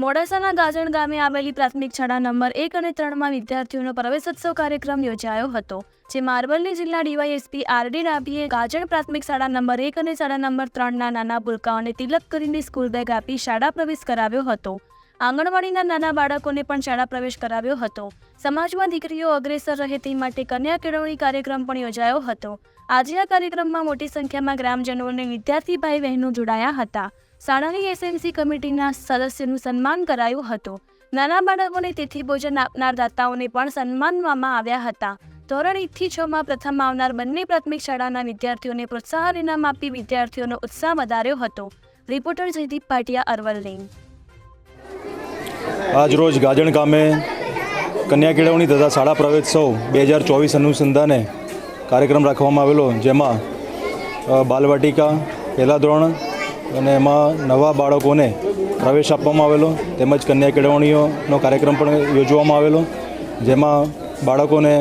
મોડાસાના ગાજણ ગામે આવેલી પ્રાથમિક શાળા નંબર એક અને ત્રણમાં વિદ્યાર્થીઓનો પ્રવેશોત્સવ કાર્યક્રમ યોજાયો હતો જેમાં અરવલ્લી જિલ્લા ડીવાયએસપી આરડી ડાભીએ ગાજણ પ્રાથમિક શાળા નંબર એક અને શાળા નંબર ત્રણના નાના ભૂલકાઓને તિલક કરીને સ્કૂલ બેગ આપી શાળા પ્રવેશ કરાવ્યો હતો. આંગણવાડીના નાના બાળકોને પણ શાળા પ્રવેશ કરાવ્યો હતો. સમાજમાં દીકરીઓ અગ્રેસર રહે તે માટે કન્યા કેળવણી કાર્યક્રમ પણ યોજાયો હતો. આજે આ કાર્યક્રમમાં મોટી સંખ્યામાં ગ્રામજનો અને વિદ્યાર્થી ભાઈ બહેનો જોડાયા હતા. શાળાની એસએમસી કમિટીના સદસ્યનું સન્માન કરાયું હતું. નાના બાળકોને તિથિ ભોજન આપનાર દાતાઓને પણ સન્માનવામાં આવ્યા હતા. ધોરણ એકથી છમાં પ્રથમ આવનાર બંને પ્રાથમિક શાળાના વિદ્યાર્થીઓને પ્રોત્સાહન ઇનામ આપી વિદ્યાર્થીઓનો ઉત્સાહ વધાર્યો હતો. રિપોર્ટર જયદીપ પાટિયા અરવલ્લી. આજ રોજ ગાજણ ગામે કન્યા કેળવણી તથા શાળા પ્રવેશોત્સવ બે હજાર ચોવીસ અનુસંધાને કાર્યક્રમ રાખવામાં આવેલો, જેમાં બાલવાટિકા, પહેલા ધોરણ અને એમાં નવા બાળકોને પ્રવેશ આપવામાં આવેલો, તેમજ કન્યા કેળવણીઓનો કાર્યક્રમ પણ યોજવામાં આવેલો, જેમાં બાળકોને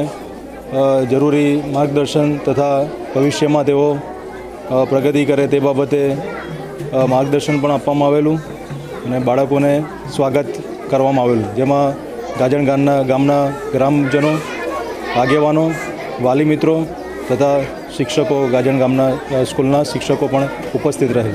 જરૂરી માર્ગદર્શન તથા ભવિષ્યમાં તેઓ પ્રગતિ કરે તે બાબતે માર્ગદર્શન પણ આપવામાં આવેલું અને બાળકોને સ્વાગત કરવામાં આવેલું. જેમાં ગાજણ ગામના ગામના ગ્રામજનો, આગેવાનો, વાલી મિત્રો તથા શિક્ષકો, ગાજણ ગામના સ્કૂલના શિક્ષકો પણ ઉપસ્થિત રહે.